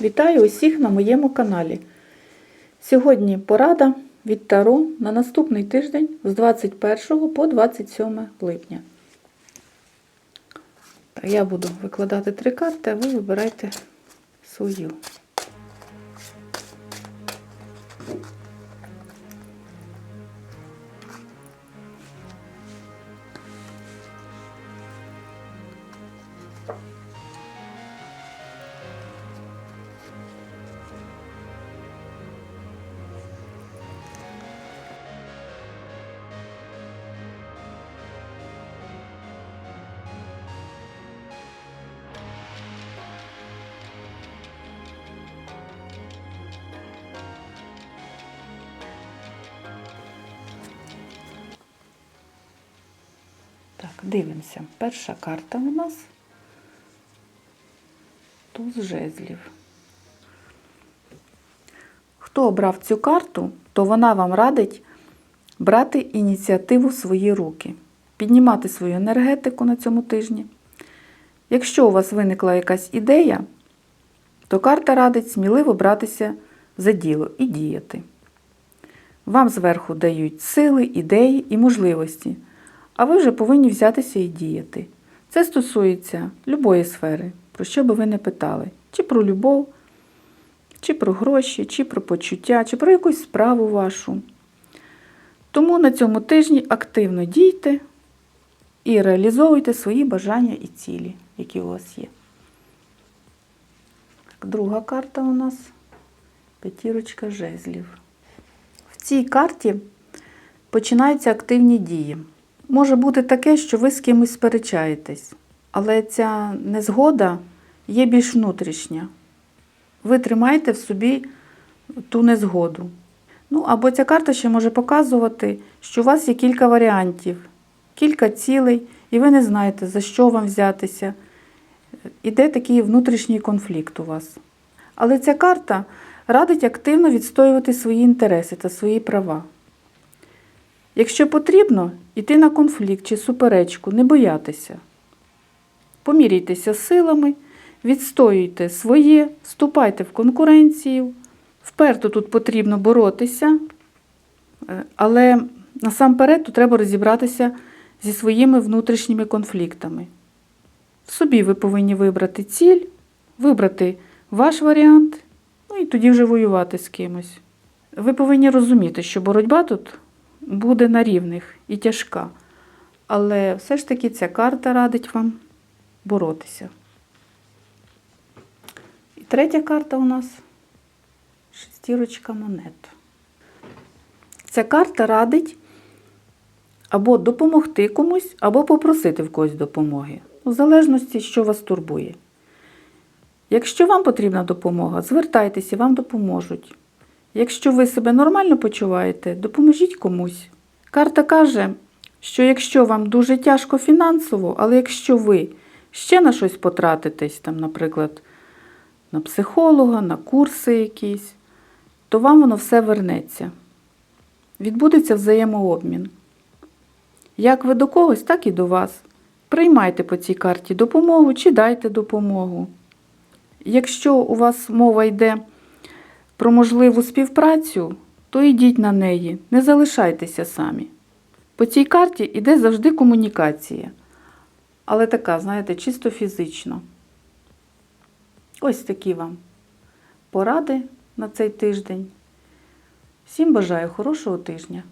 Вітаю усіх на моєму каналі. Сьогодні порада від Таро на наступний тиждень з 21 по 27 липня. Я буду викладати три карти, а ви вибирайте свою. Так, дивимося. Перша карта у нас туз жезлів. Хто обрав цю карту, то вона вам радить брати ініціативу в свої руки, піднімати свою енергетику на цьому тижні. Якщо у вас виникла якась ідея, то карта радить сміливо братися за діло і діяти. Вам зверху дають сили, ідеї і можливості, а ви вже повинні взятися і діяти. Це стосується любої сфери, про що би ви не питали, чи про любов, чи про гроші, чи про почуття, чи про якусь справу вашу. Тому на цьому тижні активно дійте і реалізовуйте свої бажання і цілі, які у вас є. Так, друга карта у нас п'ятірочка жезлів. В цій карті починаються активні дії. Може бути таке, що ви з кимось сперечаєтесь, але ця незгода є більш внутрішня. Ви тримаєте в собі ту незгоду. Ну, або ця карта ще може показувати, що у вас є кілька варіантів, кілька цілей, і ви не знаєте, за що вам взятися. Іде такий внутрішній конфлікт у вас. Але ця карта радить активно відстоювати свої інтереси та свої права. Якщо потрібно, йти на конфлікт чи суперечку, не боятися. Поміряйтеся силами, відстоюйте своє, вступайте в конкуренцію. Вперто тут потрібно боротися, е, але насамперед тут треба розібратися зі своїми внутрішніми конфліктами. В собі ви повинні вибрати ціль, вибрати ваш варіант, ну і тоді вже воювати з кимось. Ви повинні розуміти, що боротьба тут буде на рівних і тяжка. Але все ж таки ця карта радить вам боротися. І третя карта у нас шестірочка монет. Ця карта радить або допомогти комусь, або попросити в когось допомоги. У залежності, що вас турбує. Якщо вам потрібна допомога, звертайтеся, вам допоможуть. Якщо ви себе нормально почуваєте, допоможіть комусь. Карта каже, що якщо вам дуже тяжко фінансово, але якщо ви ще на щось потратитесь, там, наприклад, на психолога, на курси якісь, то вам воно все вернеться. Відбудеться взаємообмін. Як ви до когось, так і до вас. Приймайте по цій карті допомогу чи дайте допомогу. Якщо у вас мова йде про можливу співпрацю, то йдіть на неї, не залишайтеся самі. По цій карті йде завжди комунікація. Але така, знаєте, чисто фізично. Ось такі вам поради на цей тиждень. Всім бажаю хорошого тижня!